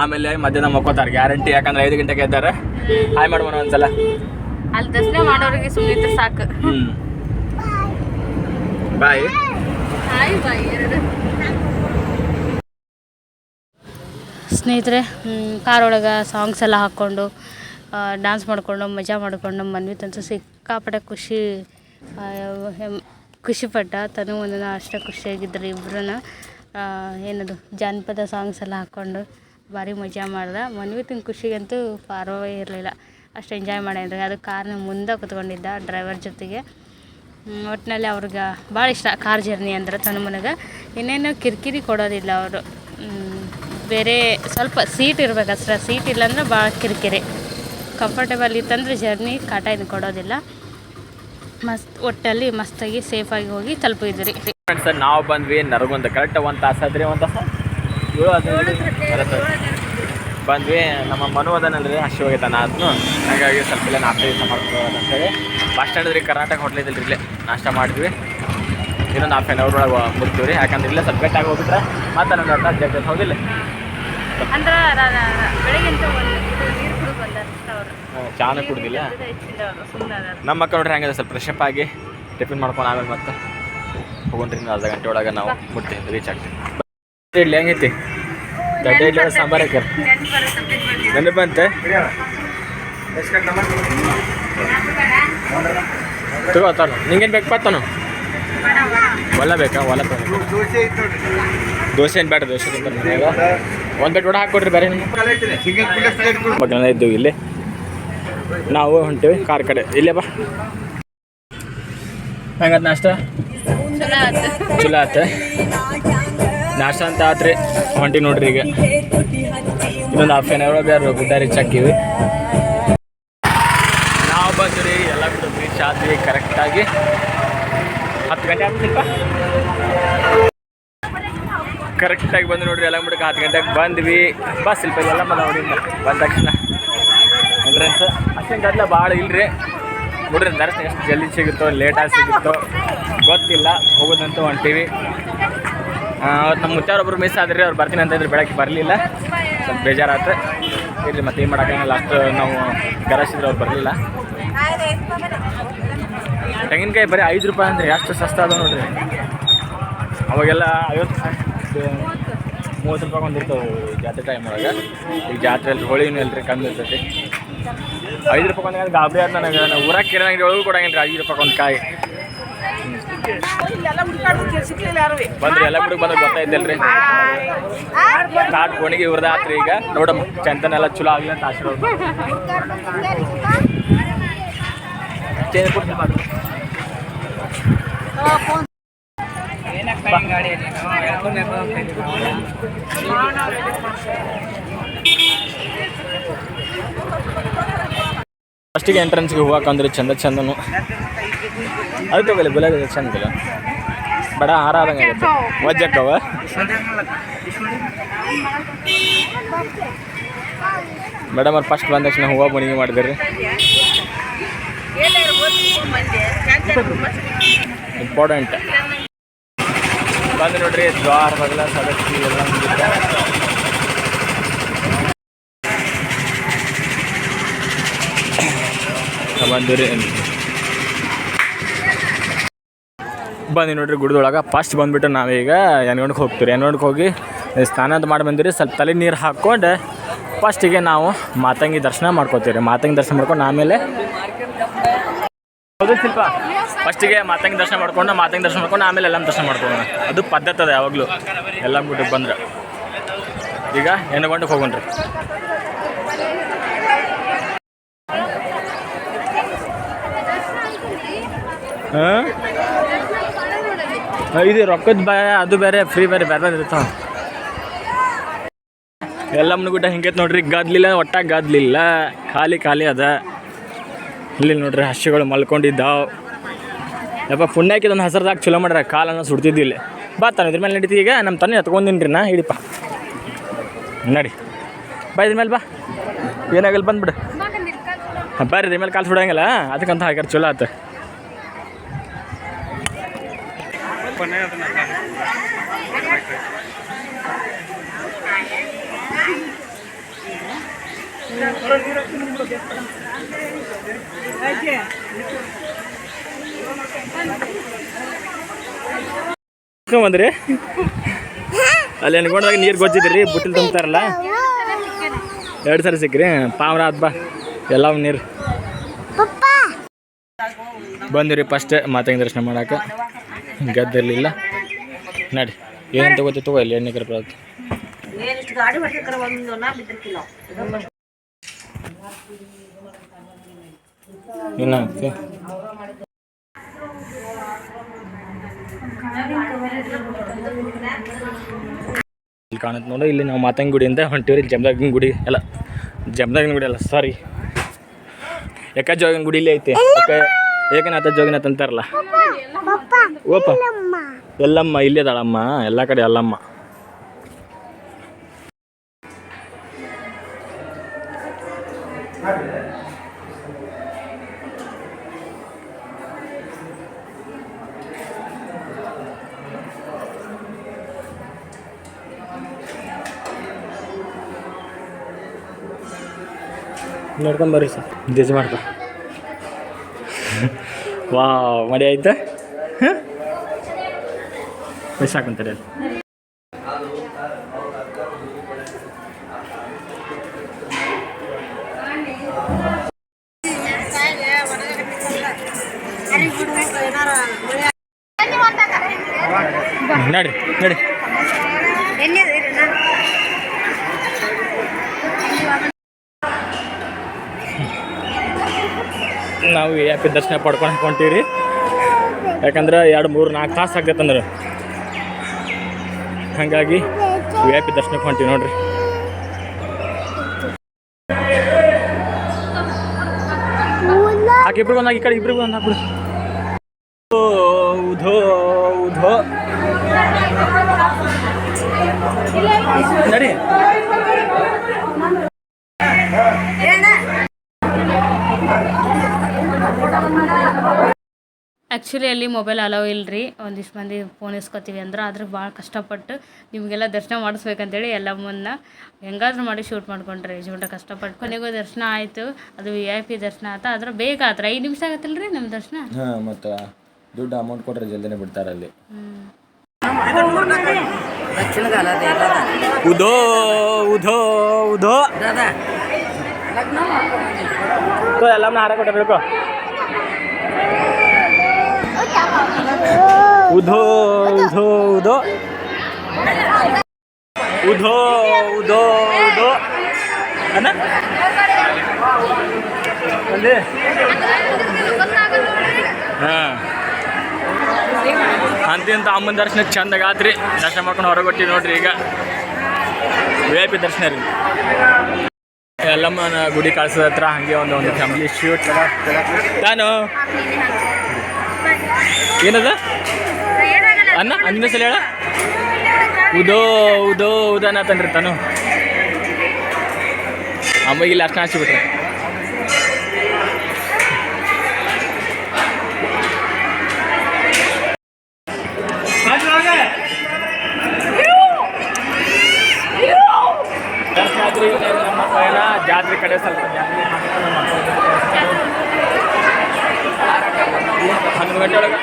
ಆಮೇಲೆ ಮಧ್ಯಾಹ್ನ ಮಕ್ಕೋತಾರೆ ಗ್ಯಾರಂಟಿ ಯಾಕಂದ್ರೆ ಐದು ಗಂಟೆಗೆ ಎದ್ದಾರೆ. ಹಾಯ್ ಮಾಡ್ಬೋಣ ಒಂದ್ಸಲ. ಅಲ್ಲಿ ದರ್ಶನ ಮಾಡೋರಿಗೆ ಸುಮ್ಮನೆ ಸಾಕು. ಹ್ಞೂ ಬಾಯ್. ಹಾಯ್ ಬಾಯ್ ಸ್ನೇಹಿತರೆ ಕಾರ್ ಒಳಗೆ ಸಾಂಗ್ಸ್ ಎಲ್ಲ ಹಾಕ್ಕೊಂಡು ಡ್ಯಾನ್ಸ್ ಮಾಡಿಕೊಂಡು ಮಜಾ ಮಾಡಿಕೊಂಡು ಮನ್ವಿತಂತೂ ಸಿಕ್ಕಾಪಟ್ಟೆ ಖುಷಿ ಖುಷಿಪಟ್ಟ ತನು ಒಂದಿನ ಅಷ್ಟೇ ಖುಷಿಯಾಗಿದ್ದರು ಇಬ್ಬರನ್ನ ಏನದು ಜಾನಪದ ಸಾಂಗ್ಸ್ ಎಲ್ಲ ಹಾಕ್ಕೊಂಡು ಭಾರಿ ಮಜಾ ಮಾಡ್ದೆ. ಮನ್ವಿತಿನ ಖುಷಿಗಂತೂ ಪಾರ್ವೇ ಇರಲಿಲ್ಲ. ಅಷ್ಟು ಎಂಜಾಯ್ ಮಾಡ್ಯಾನ್ರಿ ಅದು ಕಾರ್ನ ಮುಂದೆ ಕುತ್ಕೊಂಡಿದ್ದ ಡ್ರೈವರ್ ಜೊತೆಗೆ. ಒಟ್ಟಿನಲ್ಲಿ ಅವ್ರಿಗೆ ಭಾಳ ಇಷ್ಟ ಕಾರ್ ಜರ್ನಿ ಅಂದ್ರೆ ತನ್ನ ಮನೆಗೆ ಇನ್ನೇನು ಕಿರಿಕಿರಿ ಕೊಡೋದಿಲ್ಲ ಅವರು. ಬೇರೆ ಸ್ವಲ್ಪ ಸೀಟ್ ಇರ್ಬೇಕು ಅಷ್ಟ್ರ ಸೀಟ್ ಇಲ್ಲಾಂದ್ರೆ ಭಾಳ ಕಿರಿಕಿರಿ. ಕಂಫರ್ಟೇಬಲ್ ಇತ್ತಂದ್ರೆ ಜರ್ನಿ ಕಾಟ ಏನು ಕೊಡೋದಿಲ್ಲ. ಮಸ್ತ್ ಒಟ್ಟಲ್ಲಿ ಮಸ್ತಾಗಿ ಸೇಫಾಗಿ ಹೋಗಿ ತಲುಪಿದ್ರಿ. ಸರ್ ನಾವು ಬಂದ್ವಿ ನರಗೊಂದು. ಕರೆಕ್ಟ್ ಒಂದು ತಾಸು ಆದ್ರಿ ಒಂದು ತಾಸು? ಏಳು ಬಂದ್ವಿ. ನಮ್ಮ ಮನು ಅದನಲ್ರಿ ಹಸಿ ಹೋಗೈತಾನ ಅದನ್ನು ಹಾಗಾಗಿ ಸ್ವಲ್ಪ ಇಲ್ಲ ನಾಷ್ಟ ದಿವಸ ಮಾಡ್ಕೊಳ್ಳೋದು ಅಂತೇಳಿ. ಬಸ್ ಸ್ಟ್ಯಾಂಡ್ ರೀ ಕರ್ನಾಟಕ ಹೋಟ್ಲ್ ರೀ ಇಲ್ಲೇ ನಾಷ್ಟ ಮಾಡಿದ್ವಿ. ಇನ್ನೊಂದು ಹಾಫ್ ಆನ್ ಅವರ್ ಒಳಗೆ ಮುಗ್ತೀವಿ ರೀ ಯಾಕಂದ್ರೆ ಇಲ್ಲೇ ಸ್ವಲ್ಪ ಗಟ್ಟಾಗಿ ಹೋಗ್ಬಿಟ್ರೆ ಮತ್ತೆ ನನ್ನ ಅರ್ಥ ಜಗ್ಗತ್ ಹೌದಿಲ್ಲ ಹ್ಮ್, ಚಾನ ಕುಡ್ದಿಲ್ಲ? ನಮ್ಮ ಮಕ್ಕಳು ನೋಡ್ರಿ ಹಂಗಿದೆ ಸ್ವಲ್ಪ ಫ್ರೆಶ್ ಅಪ್ ಆಗಿ ಟಿಫಿನ್ ಮಾಡ್ಕೊಂಡು ಆಮೇಲೆ ಮತ್ತೆ ಹೋಗೋಣ್ರಿ ಅರ್ಧ ಗಂಟೆ ಒಳಗೆ ನಾವು ಮುಟ್ತೀವಿ ರೀಚ್ ಆಗ್ತೀವಿ. ಇಲ್ಲಿ ಹೆಂಗೈತಿ? ದೊಡ್ಡ ಇಡ್ಲಿ ಸಾಂಬಾರ್ ಹಾಕ್ಯಾರ. ನೆನಪು ಬಂತೆ ತಗೋ ತಾನು ನಿಂಗೇನು ಬೇಕು ತಾನು ಒಲ್ಲ ಬೇಕಾ? ಒಲ್ಲ ದೋಸೆ ಏನು ಬೇಡ ದೋಸೆ ತಿಂತಾರೆ ಮನ್ಯಾಗ. ಒಂದು ಬೆಟ್ ವಡ ಹಾಕ್ಕೊಡ್ರಿ ಬೇರೆ ಬಗ್ಗೆ ಇದ್ದೀವಿ ಇಲ್ಲಿ. ನಾವು ಹೊಂಟೇವಿ ಕಾರ್ ಕಡೆ. ಇಲ್ಲೇ ಬಾ. ಹೆಂಗತ್ ನಾಷ್ಟ? ಚಲೋ ಆತ. ನಾಷ್ಟ ಅಂತ ಆತ್ರಿ. ಹೊಂಟಿ ನೋಡ್ರಿ ಈಗ. ಇನ್ನೊಂದು ಹಾಫ್ ಆನ್ ಅವರ್ ಬೇರೆ ಗುಡ್ಡ ರೀಚ್ ಹಾಕಿವಿ ನಾವು ಬಂದ್ರಿ ಎಲ್ಲ ಬಿಟ್ಟು ರೀಚ್ ಆದ್ವಿ ಕರೆಕ್ಟಾಗಿ ಹತ್ತು ಗಂಟೆ ಆಗ್ತಿಲ್ಪ ಕರೆಕ್ಟಾಗಿ ಬಂದು ನೋಡ್ರಿ, ಎಲ್ಲ ಬಿಡಕ್ಕೆ ಹತ್ತು ಗಂಟೆಗೆ ಬಂದ್ವಿ. ಬಸ್ ಇಲ್ಲ ಎಲ್ಲ ಬಂದ ನೋಡಿಂದ ಬಂದ ತಕ್ಷಣ. ಎಂಟ್ರೆನ್ಸ್ ಅಷ್ಟೇನು ಗದ್ದಲ ಭಾಳ ಇಲ್ರಿ. ನೋಡ್ರಿ, ದರ್ಶನ ಎಷ್ಟು ಜಲ್ದಿ ಸಿಗುತ್ತೋ ಲೇಟಾಗಿ ಸಿಗುತ್ತೋ, ಗೊತ್ತಿಲ್ಲ. ಹೋಗೋದಂತೂ ಹೊಂಟೀವಿ. ಅವತ್ತು ನಮ್ಮ ಒಬ್ಬರು ಮಿಸ್ ಆದ್ರಿ, ಅವ್ರು ಬರ್ತೀನಿ ಅಂತ ಇದ್ರೆ, ಬೆಳಗ್ಗೆ ಬರಲಿಲ್ಲ. ಸ್ವಲ್ಪ ಬೇಜಾರಾಯ್ತು ಇರಲಿ ಮತ್ತೆ ಏನು ಮಾಡೋಕ್ಕಾಗಲ್ಲ ಲಾಸ್ಟ್ ನಾವು ಗರಾಸಿದ್ರೆ ಅವ್ರು ಬರಲಿಲ್ಲ. ತೆಂಗಿನಕಾಯಿ ಬರೀ ಐದು ರೂಪಾಯಿ ಅಂದರೆ ಎಷ್ಟು ಸಸ್ತ ಅದ ನೋಡ್ರಿ. ಅವಾಗೆಲ್ಲ ಐವತ್ತು ಮೂವತ್ತು ರೂಪಾಯಿ ಒಂದು ಇರ್ತವೆ ಜಾತ್ರೆ ಟೈಮ್ ಒಳಗೆ. ಈಗ ಜಾತ್ರೆಯಲ್ಲಿ ಹೋಳಿನೂ ಇಲ್ರಿ ಕಮ್ಮಿ ಇರ್ತೈತಿ. ಐದು ರೂಪಾಯಿ ಒಂದು ಗಾಬರಿ ಆದ ನನಗೆ. ನಾನು ಊರಾಗ ಕಿರಾಣಿ ಒಳಗೂ ಕೊಡಂಗಿಲ್ಲ ಐದು ರೂಪಾಯಿ ಒಂದು ಕಾಯಿ. ಬಂದ್ರಿ ಎಲ್ಲ ಬಿಡು ಬಂದ್ರೆ ಗೊತ್ತಾಯ್ತಲ್ರಿ ನಾಟ್ ಕೊಣಿಗೆ ಇವ್ರದ ಆತ್ರಿ ಈಗ. ನೋಡಮ್ಮ ಚಂತನೆಲ್ಲ ಚಲೋ ಆಗ್ಲಿ ಅಂತ ಆಶೀರ್ವಾದ. ಫಸ್ಟಿಗೆ ಎಂಟ್ರೆನ್ಸ್ಗೆ ಹೋಗಕ್ಕಂದ್ರೆ ಚಂದ ಚಂದನು. ಅದು ತಗೊಳ್ಳಿ ಗುಲಾಬಿ ಚಂದಿಲ್ಲ ಬಡ ಆರಾದಂಗೆ ಆಗುತ್ತೆ ಮಜ್ಜಕ್ಕವ ಮೇಡಮ್ ಅವ್ರು ಫಸ್ಟ್ ಬಂದ ತಕ್ಷಣ ಹೂವು ಬುಣಿಗೆ ಮಾಡಿದ್ರಿ. ಇಂಪಾರ್ಟೆಂಟ್ ಬಂದು ನೋಡ್ರಿ, ಜ್ವಾರ ಬಗಲ ಸದಸ್ತಿ ಎಲ್ಲ ಬಂದು ರೀ ಬಂದು ನೋಡ್ರಿ ಗುಡ್ದೊಳಗೆ. ಫಸ್ಟ್ ಬಂದುಬಿಟ್ಟು ನಾವೀಗ ಎನ್ಗೊಂಡ್ಗೆ ಹೋಗ್ತೀವಿ ಎನ್ಗೊಂಡಕ್ಕೆ ಹೋಗಿ ಸ್ನಾನ ಅಂತ ಮಾಡಿ ಬಂದಿರಿ ಸ್ವಲ್ಪ ತಲೆ ನೀರು ಹಾಕ್ಕೊಂಡು ಫಸ್ಟಿಗೆ ನಾವು ಮಾತಂಗಿ ದರ್ಶನ ಮಾಡ್ಕೋತೀವಿ ಮಾತಂಗಿ ದರ್ಶನ ಮಾಡ್ಕೊಂಡು ಆಮೇಲೆ ಹೌದು ಶಿಲ್ಪ? ಫಸ್ಟಿಗೆ ಮಾತಂಗಿ ದರ್ಶನ ಮಾಡ್ಕೊಂಡು, ಮಾತಂಗಿ ದರ್ಶನ ಮಾಡ್ಕೊಂಡು ಆಮೇಲೆ ಎಲ್ಲ ದರ್ಶನ ಮಾಡ್ಕೊಂಡು ಅದು ಪದ್ಧತಿ ಅದ ಯಾವಾಗಲೂ. ಎಲ್ಲ ಗುಡ್ಡಕ್ಕೆ ಬಂದ್ರೆ. ಈಗ ಎನ್ಗೊಂಡಕ್ಕೆ ಹೋಗೋಣ್ರಿ. ಹಾಂ? ಇದು ರೊಕ್ಕದ ಬೇರೆ ಅದು ಬೇರೆ ಫ್ರೀ ಬೇರೆ ಬೇರೆ ಬೇರೆ ಇರ್ತಾವ ಎಲ್ಲ ಗುಡ್ಡ ಹಿಂಗೈತೆ ನೋಡ್ರಿ ಗದ್ಲಿಲ್ಲ ಒಟ್ಟಾಗಿ ಗದ್ಲಿಲ್ಲ. ಖಾಲಿ ಖಾಲಿ ಅದ. ಇಲ್ಲಿ ನೋಡ್ರಿ ಹಸಿಗಳು ಮಲ್ಕೊಂಡಿದ್ದಾವೆ. ಯಪ್ಪ ಪುಣ್ಯಕ್ಕೆ ಇದೊಂದು ಹಸರದಾಗ ಚಲೋ ಮಾಡ್ರ ಕಾಲನ್ನು ಸುಡ್ತಿದ್ದು ಇಲ್ಲಿ. ಬಾ ತಾನು ಇದ್ರ ಮೇಲೆ ನಡೀತಿ ಈಗ. ನಮ್ಮ ತನ್ನ ಎತ್ಕೊಂಡಿನ್ರಿ ನಾ ಹಿಡಿಪ. ನಡಿ. ಬಾ ಇದ್ರ ಮೇಲೆ ಬಾ. ಏನಾಗಲ್ಲ ಬಂದ್ಬಿಡು. ಬರ್ರಿ ಇದ್ರ ಮೇಲೆ ಕಾಲು ಸುಡಂಗಿಲ್ಲ. ಅದಕ್ಕಂತ ಹಾಕ್ಯಾರ ಚಲೋ ಆತ ಬಂದ್ರಿ? ಅಲ್ಲಿ ಅನ್ಕೊಂಡಾಗ ನೀರು ಗೊಜ್ಜಿದ್ರಿ, ಬುಟ್ಟಿಲ್ ತುಂಬ್ತಾರಲ್ಲ? ಎರಡು ಸರಿ ಸಿಕ್ಕ್ರಿ. ಪಾಮ್ರ ಹಬ್ಬ ಎಲ್ಲ ನೀರು. ಬಂದಿರಿ ಫಸ್ಟ್ ಮಾತಂಗಿ ದರ್ಶನ ಮಾಡಕ್ಕೆ. ಗದ್ದಿರಲಿಲ್ಲ ನಡಿ ಏನು ತಗೋತಿ ತಗೋ ಇಲ್ಲಿ ಎಣ್ಣೆ ಕರೆ ಏನಾಗುತ್ತೆ? ಇಲ್ಲಿ ಕಾಣುತ್ತೆ ನೋಡು ಇಲ್ಲಿ ನಾವು ಮಾತಂಗಿ ಗುಡಿಯಿಂದ ಹೊಂಟಿವ್ರಿ ಜಮದಾಗಿನ ಗುಡಿ ಅಲ್ಲ ಜಮದಾಗಿನ ಗುಡಿ ಅಲ್ಲ ಸಾರಿ ಯಾಕ ಜೋಗಿನ ಗುಡಿ ಇಲ್ಲಿ ಐತೆ? ಏಕನಾಥ ಜೋಗಿನಾಥ ಅಂತಾರಲ್ಲ? ಓಪ. ಎಲ್ಲಮ್ಮ ಇಲ್ಲೇ ಅದಾಳಮ್ಮ ಎಲ್ಲ ಕಡೆ ಎಲ್ಲಮ್ಮ ನೋಡ್ಕೊಂಬರ್ರಿ ಸರ್. ಜಜ್ ಮಾಡ್ಕೊ. ವಾ ಮಡಿ ಆಯ್ತಾ ಎಷ್ಟು ನಡಿ ಅಲ್ಲಿ ನಡಿ ನಡಿ. ನಾವು ವಿ ಐ ಪಿ ದರ್ಶನ ಪಡ್ಕೊಂಡು ಹೊಂಟೀವಿ ಯಾಕಂದ್ರೆ ಎರಡು ಮೂರು ನಾಲ್ಕು ತಾಸು ಆಗ್ತೈತಂದ್ರೆ. ಹಾಗಾಗಿ ವಿ ಐ ಪಿ ದರ್ಶನಕ್ಕೆ ಹೊಂಟೀವಿ ನೋಡ್ರಿ. ಆಕೆ ಇಬ್ರಿಗೂ ಈ ಕಡೆ ಇಬ್ರಿಗೂ ಒಂದು ಹಾಕ್ಬಿಡು ಉಧೋ ಉಧೋ. ನಡಿ. ಆ್ಯಕ್ಚುಲಿ ಅಲ್ಲಿ ಮೊಬೈಲ್ ಅಲೋ ಇಲ್ರಿ. ಒಂದಿಷ್ಟು ಮಂದಿ ಫೋನ್ ಇಸ್ಕೊತೀವಿ ಅಂದ್ರೆ ಆದ್ರೆ ಭಾಳ ಕಷ್ಟಪಟ್ಟು ನಿಮಗೆಲ್ಲ ದರ್ಶನ ಮಾಡಿಸ್ಬೇಕಂತೇಳಿ ಎಲ್ಲ ಮುನ್ನ ಹೆಂಗಾದ್ರೂ ಮಾಡಿ ಶೂಟ್ ಮಾಡ್ಕೊಂಡ್ರಿ. ಜೀವನ ಕಷ್ಟಪಟ್ಟು ಕೊನೆಗೂ ದರ್ಶನ ಆಯಿತು. ಅದು ವಿ ಐ ಪಿ ದರ್ಶನ ಆಯ್ತು ಆದ್ರೆ ಬೇಗ ಆತ್ರ. ಐದು ನಿಮಿಷ ಆಗತ್ತಿಲ್ರಿ ನಮ್ಮ ದರ್ಶನ? ಹಾಂ ಮತ್ತು ದುಡ್ಡು ಅಮೌಂಟ್ ಕೊಟ್ಟರೆ ಜಲ್ದಿನೇ ಬಿಡ್ತಾರೆ ಅಲ್ಲಿ. ಉದೋ ಉದೋ ಉದೋ ಎಲ್ಲ ಹಾರ ಕೊಟ್ಟಬೇಕು ಉಧೋ ಉಧೋ ಉಧೋ. ಉಧೋ ಉಧೋ ಉಧೋ. ಅಂತ ಅಲ್ಲಿ ಹಾಂ. ಅಂತಿಂತ ಅಮ್ಮನ ದರ್ಶನ ಚಂದಾಗ ಆತ್ರಿ. ದರ್ಶನ ಮಾಡ್ಕೊಂಡು ಹೊರಗೊಟ್ಟಿ ನೋಡ್ರಿ ಈಗ. ವಿ ಐ ಪಿ ದರ್ಶನ ರೀ. ಎಲ್ಲಮ್ಮನ ಗುಡಿ ಕಳ್ಸದ ಹತ್ರ ಹಾಗೆ ಒಂದು ಒಂದು ಫ್ಯಾಮಿಲಿ ಶೂಟ್ ನಾನು ಏನದ? ಅನ್ನ? ಅಂದಿನ ಸಲ ಹೇಳ. ಉದೋ ಉದೋ ಉದಾನ ತಂದ್ರಿ ತಾನು. ಅಮ್ಮಗೆ ಇಲ್ಲಿ ಅರ್ಶನ ಹಚ್ಚಿಬಿಟ್ರೆ ಜಾತ್ರೆ ಕಡೆ ಸ್ವಲ್ಪ ಜಾತ್ರೆ ಮಾಡ್ಕೊಂಡು ಹನ್ನೊಂದು ಗಂಟೆ ಒಳಗೆ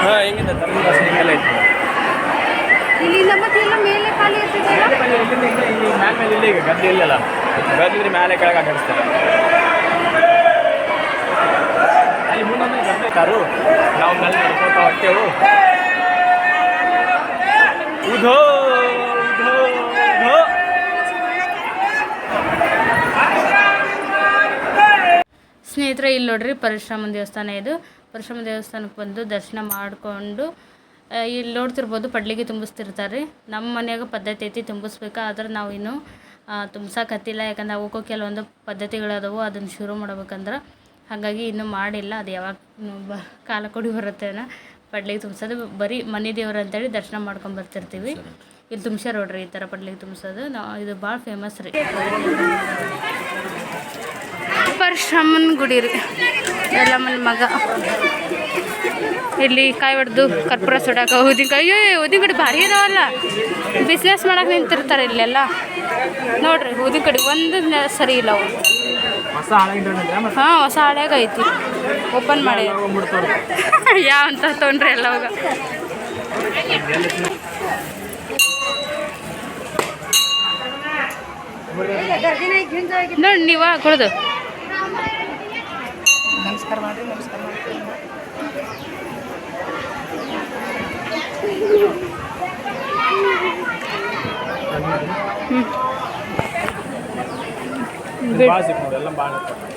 ಹಾಂ ಹೆಂಗಿದೆ ತಮ್ಮ ಹಿಂಗೆಲ್ಲ ಇತ್ತು ಇಲ್ಲಿಂದ ಮತ್ತೆ ಎಲ್ಲ ಮೇಲೆ ಖಾಲಿ ಇರ್ತೈತೆ ಇಲ್ಲಿ ಇಲ್ಲಿ ಇಲ್ಲಿ ಮ್ಯಾಲ ಮೇಲೆ ಇಲ್ಲ ಈಗ ಗದ್ದೆ ಇಲ್ಲಲ್ಲ ಗದ್ದಿದ್ರೆ ಮೇಲೆ ಕೆಳಗೆ ಆಡಿಸ್ತಾರೆ ಅಲ್ಲಿ ಮುಂದೊಂದು ಗದ್ದೆ ಕಾರು ನಾವು ಮೇಲೆ ನಡ್ಕೊಳ್ತಾ ಹೊಟ್ಟೆವು ಉಧೋ ಉಧೋ ಸ್ನೇಹಿತರೆ, ಇಲ್ಲಿ ನೋಡ್ರಿ ಪರಶುರಾಮ ದೇವಸ್ಥಾನ ಇದು. ಪರಶುರಾಮ ದೇವಸ್ಥಾನಕ್ಕೆ ಬಂದು ದರ್ಶನ ಮಾಡಿಕೊಂಡು ಇಲ್ಲಿ ನೋಡ್ತಿರ್ಬೋದು ಪಡ್ಲಿಗೆ ತುಂಬಿಸ್ತಿರ್ತಾರೆ. ನಮ್ಮ ಮನೆಯಾಗ ಪದ್ಧತಿ ಐತಿ, ತುಂಬಿಸ್ಬೇಕು. ಆದ್ರೆ ನಾವು ಇನ್ನೂ ತುಂಬಿಸಕತ್ತಿಲ್ಲ. ಯಾಕಂದ್ರೆ ಅವಕ್ಕೂ ಕೆಲವೊಂದು ಪದ್ಧತಿಗಳದವು, ಅದನ್ನು ಶುರು ಮಾಡ್ಬೇಕಂದ್ರೆ. ಹಾಗಾಗಿ ಇನ್ನೂ ಮಾಡಿಲ್ಲ. ಅದು ಯಾವಾಗ ಬ, ಕಾಲ ಕೊಡಿ ಬರುತ್ತೇನ ಪಡ್ಲಿಗೆ ತುಂಬಿಸೋದು. ಬರೀ ಮನೆ ದೇವ್ರು ಅಂತೇಳಿ ದರ್ಶನ ಮಾಡ್ಕೊಂಡು ಬರ್ತಿರ್ತೀವಿ. ಇಲ್ಲಿ ತುಂಬ್ಸ್ಯಾರ ನೋಡ್ರಿ ಈ ಥರ ಪಡ್ಲಿಗೆ ತುಂಬಿಸೋದು. ನಾವು ಇದು ಭಾಳ ಫೇಮಸ್ ರೀ. ಪರಶುರಾಮನ ಗುಡಿ ರೀ. ಎಲ್ಲಮ್ಮನ ಮಗ. ಇಲ್ಲಿ ಕಾಯಿ ಹೊಡೆದು ಕರ್ಪೂರ ಸುಡಾಕ ಉದ್ದಿನಕಾಯಿ ಅಯ್ಯೋ ಉದಿನ ಕಡೆ ಭಾರಿ ಇದಾವಲ್ಲ. ಬಿಸ್ನೆಸ್ ಮಾಡಕ್ಕೆ ನಿಂತಿರ್ತಾರೆ ಇಲ್ಲೆಲ್ಲ. ನೋಡ್ರಿ ಉದಿನ ಕಡೆ ಒಂದು ಸರಿ ಇಲ್ಲ ಅವು ಹಾಂ ಹೊಸ ಹಳ್ಯಾಗ ಐತಿ. ಓಪನ್ ಮಾಡಿ. ಯಾವ ಅಂತ ತೊಗೊಂಡ್ರಿ ಎಲ್ಲ ಅವಾಗ. ನೋಡಿ ನೀವಾ ಕುಡ್ದು ಭಾಳ ಮಾಡಿ ನಮಸ್ಕಾರ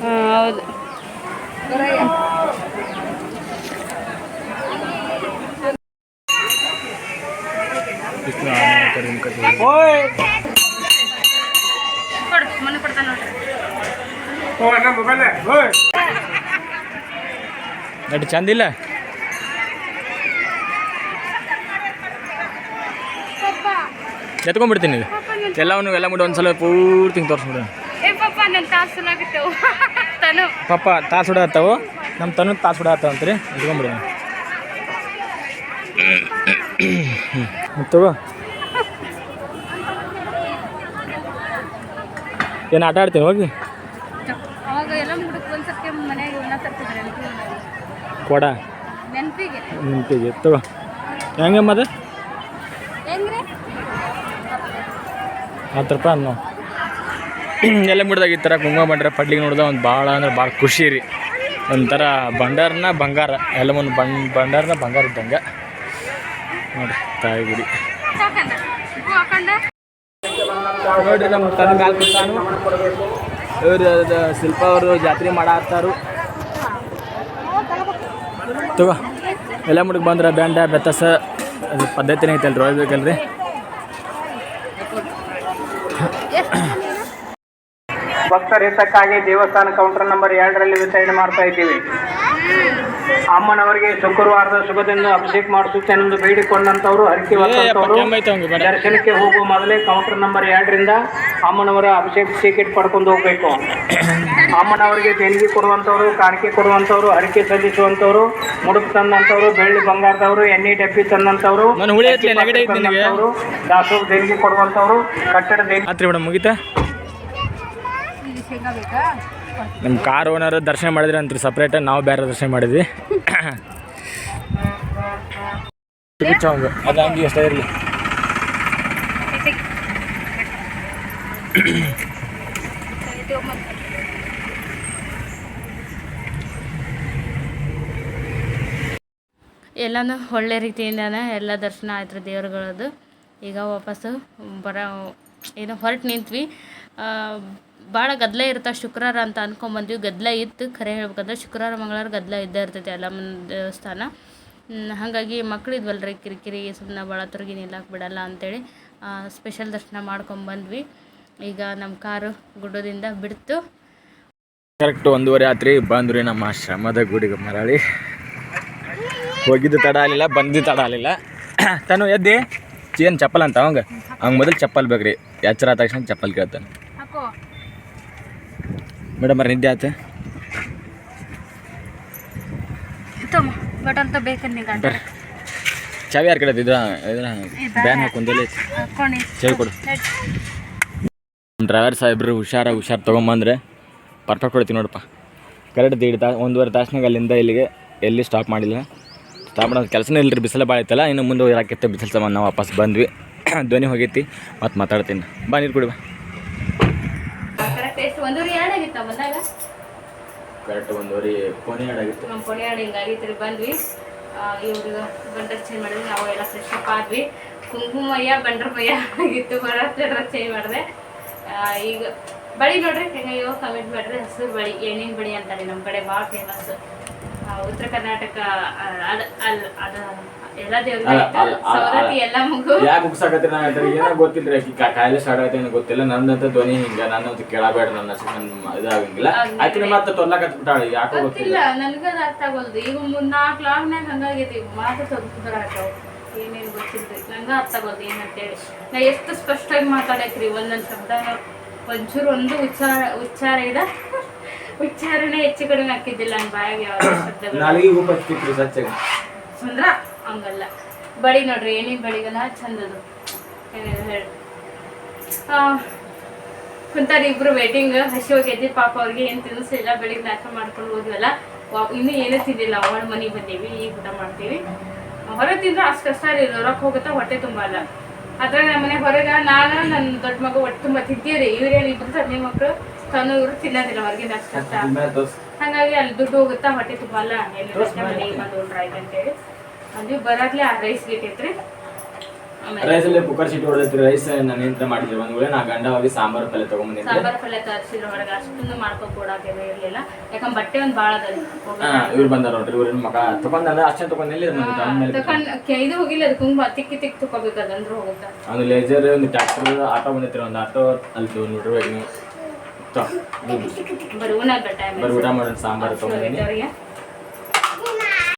ಹಾಂ ಹೌದು. ಕೃಷ್ಣ ಕೊಡು ಮನೆ ಕೊಡ್ತಾನೆ ನೋಡ್ರಿ. ನಡಿ ಚಂದಿಲ್ಲ ಎತ್ಕೊಂಡ್ಬಿಡ್ತೀನಿ ಈಗ ಎಲ್ಲವನ್ನು ಎಲ್ಲ ಮುಡಿ ಒಂದ್ಸಲ ಪೂರ್ತಿ ತೋರಿಸ್ಬಿಡು ಪಪ್ಪ ತಾಸು ಹೊಡತ್ತಾವು ನಮ್ಮ ತನು. ತಾಸು ಹೊಡತ್ತಾವ ಅಂತ್ರಿ? ಇಟ್ಕೊಂಡ್ಬಿಡಿ ತಗೋ. ಏನು ಆಟ ಆಡ್ತೀನಿ ಹೋಗಿ ಅವಾಗ ಎಲ್ಲ ಮುಡುಕ್ ಒಂದ್ಸಕ್ಕೆ ಮನೆಯಾಗ ಇವನ್ನ ತರ್ತಿದ್ರೆ ಕೊಡ? ನೆನಪಿಗೆ. ತಗೋ. ಹೆಂಗೆ ಅದು? ಹೆಂಗ್ರಿ? ಹತ್ತು ರೂಪಾಯಿ ಅನ್ನೋ. ಎಲ್ಲ ಮುಡ್ದಾಗ ಈ ಥರ ಕುಂಕುಮ ಬಂಡ್ರೆ ಪಡ್ಲಿಗೆ ನೋಡಿದ ಒಂದು ಭಾಳ ಅಂದ್ರೆ ಭಾಳ ಖುಷಿ ರೀ. ಒಂಥರ ಬಂಡಾರನ ಬಂಗಾರ ಎಲ್ಲ ಒಂದು ಬಂಡ್ ಬಂಡಾರನ ಬಂಗಾರ ಇದ್ದಂಗೆ. ನೋಡಿ ತಾಯಿ ಗುಡಿ. ನೋಡಿರಿ ನಮ್ಮ ತನ್ನ ಮ್ಯಾಲ ಕೂತಾನು. ಇವ್ರು ಅದು ಶಿಲ್ಪ ಅವರು ಜಾತ್ರೆ ಮಾಡತ್ತಾರು ತಗೋ ಎಲ್ಲ ಮುಡುಗೆ ಬಂದ್ರೆ ಬೆಂಡ ಬೆತ್ತಸ, ಅದು ಪದ್ಧತಿನೇ ಐತಲ್ರಿ ಹೋಗ್ಬೇಕಲ್ರಿ ಭಕ್ತರ ಹಿತಕ್ಕಾಗಿ ದೇವಸ್ಥಾನ ಕೌಂಟರ್ ನಂಬರ್ ಎರಡರಲ್ಲಿ ವಿತರಣೆ ಮಾಡ್ತಾ ಇದ್ದೀವಿ. ಅಮ್ಮನವರಿಗೆ ಶುಕ್ರವಾರದ ಶುಭದಿಂದ ಅಭಿಷೇಕ ಮಾಡಿಸುತ್ತೇನೆಂದು ಬೇಡಿಕೊಂಡಂತವರು ಹರಕೆ ಹೊತ್ತಂತವರು ಕೆಮ್ಮೈತೆ ಅವ್ನಿಗೆ ಬೇಡ. ದರ್ಶನಕ್ಕೆ ಹೋಗುವ ಮೊದಲೇ ಕೌಂಟರ್ ನಂಬರ್ ಎರಡರಿಂದ ಅಮ್ಮನವರ ಅಭಿಷೇಕ ಟಿಕೆಟ್ ಪಡ್ಕೊಂಡು ಹೋಗ್ಬೇಕು. ಅಮ್ಮನವರಿಗೆ ದೇಣಿಗೆ ಕೊಡುವಂಥವ್ರು ಕಾಣಿಕೆ ಕೊಡುವಂಥವ್ರು ಹರಕೆ ಸಲ್ಲಿಸುವಂಥವ್ರು ಮುಡುಕು ತಂದಂಥವ್ರು ಬೆಳ್ಳಿ ಬಂಗಾರದವರು ಎಣ್ಣೆ ಡಬ್ಬಿ ತಂದಂಥವ್ರು ದಾಸೋಹ ದೇಣಿಗೆ ಕೊಡುವಂಥವ್ರು ಕಟ್ಟಡ ದೇಣಿಗೆ ಮುಗಿತಾ? ನಮ್ಮ ಕಾರ್ ಓನರ್ ದರ್ಶನ ಮಾಡಿದ್ರೆ ಅಂತೀರಿ ಸಪ್ರೇಟ್ ನಾವು ಬೇರೆ ದರ್ಶನ ಮಾಡಿದ್ವಿ. ಎಲ್ಲಾನು ಒಳ್ಳೆ ರೀತಿಯಿಂದನೇ ಎಲ್ಲ ದರ್ಶನ ಆಯ್ತು ದೇವ್ರುಗಳದು ಈಗ ವಾಪಸ್ಸು ಬರ ಏನೋ ಹೊರಟು ನಿಂತ್ವಿ. ಭಾಳ ಗದ್ದಲ ಇರ್ತಾವೆ ಶುಕ್ರವಾರ ಅಂತ ಅನ್ಕೊಂಬಂದ್ವಿ. ಗದ್ದಲ ಇತ್ತು, ಖರೆ ಹೇಳ್ಬೇಕಂದ್ರೆ ಶುಕ್ರವಾರ, ಮಂಗಳವಾರ ಗದ್ದಲ ಇದ್ದೇ ಇರ್ತೈತಿ ಎಲ್ಲ ದೇವಸ್ಥಾನ. ಹಾಗಾಗಿ ಮಕ್ಕಳಿದ್ವಲ್ಲ ರೀ ಕಿರಿಕಿರಿ ಸುಮ್ಮನೆ ತಿರುಗಿ ನಿಲ್ಲಕ್ಕೆ ಬಿಡಲ್ಲ ಅಂತೇಳಿ ಸ್ಪೆಷಲ್ ದರ್ಶನ ಮಾಡ್ಕೊಂಬಂದ್ವಿ. ಈಗ ನಮ್ಮ ಕಾರು ಗುಡ್ಡದಿಂದ ಬಿಡ್ತು. ಕರೆಕ್ಟ್ ಒಂದೂವರೆ ಆತ್ರಿ ಬಂದ್ರಿ ನಮ್ಮ ಆಶ್ರಮದ ಗುಡಿಗೆ ಮರಳಿ. ಹೋಗಿದ್ದು ತಡ ಆಗಲಿಲ್ಲ ಬಂದಿದ್ದು ತಡ ಆಗಲಿಲ್ಲ. ತಾನು ಎದ್ದಿ, ಏನು ಚಪ್ಪಲ್ ಅಂತ ಹಂಗೆ ಹಂಗೆ ಮೊದಲು ಚಪ್ಪಲ್ ಬೇಕ್ರಿ ಎಚ್ಚರ ತಕ್ಷಣ ಚಪ್ಪಲ್ ಕೇಳ್ತಾನೆ. ಹಾಕೋ ಅವ್ರ ನಿದ್ದೆ ಆಯ್ತು? ಬಟ್ ಅಂತ ಚಾವಿ ಯಾರು ಕಡೆ ಇದ್ರ ಬ್ಯಾನ್ ಹಾಕೊಂದಿಲ್ಲ ಚಾವಿ ಕೊಡು. ಡ್ರೈವರ್ ಸಾಹೇಬ್ರು ಹುಷಾರ ಹುಷಾರು ತೊಗೊಂಬಂದ್ರೆ ಪರ್ಫೆಕ್ಟ್ ಕೊಡ್ತೀವಿ ನೋಡಪ್ಪ. ಕರೆಕ್ಟ್ ದೀಡ್ ತಾ ಒಂದೂವರೆ ತಾಸ್ನಾಗ ಅಲ್ಲಿಂದ ಇಲ್ಲಿಗೆ ಎಲ್ಲಿ ಸ್ಟಾಪ್ ಮಾಡಿಲ್ಲ. ಸ್ಟಾಪ್ ಮಾಡೋದು ಕೆಲಸನೇ ಇಲ್ಲರಿ ಬಿಸಿಲು ಭಾಳ ಐತಲ್ಲ ಇನ್ನು ಮುಂದೆ ಹೋಗಿರಾಕಿತ್ತು ಬಿಸಿಲು ಸಂಬಂಧ ನಾವು ವಾಪಸ್ ಬಂದ್ವಿ. ಧ್ವನಿ ಹೋಗೈತಿ ಮತ್ತೆ ಮಾತಾಡ್ತೀನಿ. ಬಾ ನೀರು ಕುಡಿ ಬಾ ಕರೆಕ್ಟ್ ಎಷ್ಟು ಒಂದೂವರೆ ಎರಡು ಆಗಿತ್ತ ಬಂದಾಗ? ಕರೆಕ್ಟ್ ಒಂದೂವರೆ ಕೊನೆ ಹಾಡಾಗಿತ್ತು ನಮ್ಮ ಕೊನೆ ಹಾಡು ಹಿಂಗಾಗಿತ್ತು ರೀ ಬಂದ್ವಿ. ಇವ್ರಿಗೆ ಬಂಡರ್ ಚೇಂಜ್ ಮಾಡಿದ್ವಿ ನಾವು ಎಲ್ಲ ಫ್ರೆಶ್ ಅಪ್ ಆದ್ವಿ. ಕುಂಕುಮಯ್ಯ ಬಂಡ್ರ ಮಯ್ಯ ಆಗಿತ್ತು ಡ್ರೆಸ್ ಚೇಂಜ್ ಮಾಡಿದೆ. ಈಗ ಬಳಿ ನೋಡ್ರಿ ಹೆಂಗಯ್ಯೋ ಕಮೆಂಟ್ ಮಾಡ್ರಿ ಹಸಿರು ಬಳಿ ಎಣ್ಣಿನ ಬಳಿ ಅಂತಾರೆ ನಮ್ಮ ಕಡೆ ಭಾಳ ಫೇಮಸ್ ಉತ್ತರ ಕರ್ನಾಟಕ ಅದು ಅಲ್ಲಿ ಅಲ್ ಅದ ಆಯ್ತು. ಯಾಕೆ ಉಗ್ಸಾಕತ್ತೀರಿ ನಾ ಹೇಳ್ತಾರೆ? ಏನೋ ಗೊತ್ತಿಲ್ಲ ರೀ ಕಾಯಿಲೆ ಸ್ಟಾರ್ಟ್ ಆಗೈತೆ ಏನೋ ಗೊತ್ತಿಲ್ಲ. ನಂದಂತ ಧ್ವನಿ ಹಿಂಗ ನನ್ನಂತ ಕೇಳಬೇಡ ನನ್ನ ನನ್ನ ಇದಾಗಂಗಿಲ್ಲ. ಆಕಿನ ಮತ್ತೆ ತೊರ್ಲಾಕತ್ಬಿಟ್ಟಾಳೆ ಯಾಕೋ ಗೊತ್ತಿಲ್ಲ. ನನ್ಗ ನನಗದು ಅರ್ಥ ಆಗೋಲ್ದು. ಈಗ ಮುಂದ್ ನಾಲ್ಕು ಲಾಗ್ನಾಗ ಹಂಗಾಗೈತಿ ಮಾತು ತೆಗ್ದು ಹಾಕವು ಏನೇನು ಗೊತ್ತಿಲ್ಲ ನಂಗೆ ಅರ್ಥ ಆಗೋದು ಏನಂತೇಳಿ ನಾ ಎಷ್ಟು ಸ್ಪಷ್ಟವಾಗಿ ಮಾತಾಡಕ್ರಿ ಒಂದೊಂದು ಶಬ್ದ ಒಂಚೂರು ಒಂದು ಉಚ್ಚಾರ ಉಚ್ಚಾರ ಇದ. ಉಚ್ಚಾರಣೆ ಹೆಚ್ಚು ಕಡಿಮೆ ಹಾಕಿದ್ದಿಲ್ಲ ನನ್ನ ಬಾಯಾಗ ಯಾವ ಶಬ್ದ ನಾಲಿಗೆ ಉಪ್ಪು ಹಚ್ತಿತ್ರಿ ಸಚ್ಚಾಗಿ ಅಂದ್ರ ಹಂಗಲ್ಲ. ಬಳಿ ನೋಡ್ರಿ ಏನೇನು ಬಳಿಗಲ್ಲ ಚಂದದು. ಏನೇನು ಹೇಳಿ ಕುಂತಾರ ಇಬ್ರು ವೇಟಿಂಗ್ ಹಸಿ ಹೋಗೈತಿ ಪಾಪ ಅವ್ರಿಗೆ ಏನು ತಿನ್ನಿಸಿಲ್ಲ ಬೆಳಿಗ್ಗೆ ನಾಶ ಮಾಡ್ಕೊಂಡು ಹೋದ್ವಲ್ಲ. ಇನ್ನು ಏನೂ ತಿಂದಿಲ್ಲ ಅವಳ ಮನೆಗೆ ಬಂದೀವಿ ಈಗ ಊಟ ಮಾಡ್ತೀವಿ. ಹೊರಗೆ ತಿಂದ್ರೆ ಅಷ್ಟು ಕಷ್ಟ ರೀ ರೊಕ್ಕ ಹೋಗುತ್ತಾ ಹೊಟ್ಟೆ ತುಂಬಲ್ಲ ಅದ್ರಾಗ ನಮ್ಮ ಮನೆ ಹೊರಗೆ ನಾನು ನನ್ನ ದೊಡ್ಡ ಮಗ ಹೊಟ್ಟೆ ತುಂಬ ತಿಂತೀವ್ರಿ. ಇವ್ರೇನು ಇಬ್ರು ಸಣ್ಣ ಮಕ್ಕಳು ಸಣ್ಣ ಇವರು ತಿನ್ನೋದಿಲ್ಲ ಹೊರಗಿಂದ ಅಷ್ಟು ಕಷ್ಟ. ಹಂಗಾಗಿ ಅಲ್ಲಿ ದುಡ್ಡು ಹೋಗುತ್ತಾ ಹೊಟ್ಟೆ ತುಂಬಲ್ಲ ಏನಿಲ್ಲ ಮನೆಗೆ ಬಂದು ಉಂಡ್ರ ಅಂತೇಳಿ ಅಂದ್ವಿ ಬರಾಗ್ಲೇ ಆ ರೈಸ್ ಬೇಕೈತ್ರಿ? ರೈಸ್ ರೈಸಲ್ಲಿ ಕುಕ್ಕರ್ ಸಿಟ್ ಹೊಡೆದೈತಿ ರೈಸ್ ನಾನು ಎಂತ ಮಾಡಿದ್ರಿ ಒಂದ್ ವೇಳೆ ನಾ ಗಂಡ ಹೋಗಿ ಸಾಂಬಾರ್ ಪಲ್ಯ ತಗೊಂಬಂದಿದ್ದೆ. ಸಾಂಬಾರ್ ಪಲ್ಯ ತರಿಸಿದ್ರು ಹೊರಗೆ ಅಷ್ಟೊಂದು ಮಾಡ್ಕೊಂಡು ಕೊಡಾಕೆ ಇರಲಿಲ್ಲ. ಯಾಕಂದ್ರೆ ಬಟ್ಟೆ ಒಂದು ಭಾಳ ಅದ ಹಾ ಇವ್ರು ಬಂದಾರ ನೋಡ್ರಿ ಇವ್ರಿನ ಮಗ. ತಗೊಂಡಲ್ಲ ಅಷ್ಟೇ ತಗೊಂಡ್ ಎಲ್ಲಿ ತಕೊಂಡ್ ಕೈದು ಹೋಗಿಲ್ಲ ಅದು ಕುಂಬ ತಿಕ್ಕಿ ತಿಕ್ಕಿ ತಗೋಬೇಕು ಅದಂದ್ರೆ ಹೋಗುತ್ತಾ? ಒಂದು ಲೇಜರ್ ಒಂದು ಟ್ರ್ಯಾಕ್ಟರ್ ಆಟೋ ಬಂದೈತ್ರಿ ಒಂದು ಆಟೋ ಅಲ್ಲಿ ನೋಡ್ರಿ ನೀವು ಬರೀ ಉಣ್ಣಾಗ ಟೈಮ್ ಬರೀ ಊಟ ಮಾಡೋದು ಸಾಂಬಾರ್ ಅವ್ರಿಗೆ.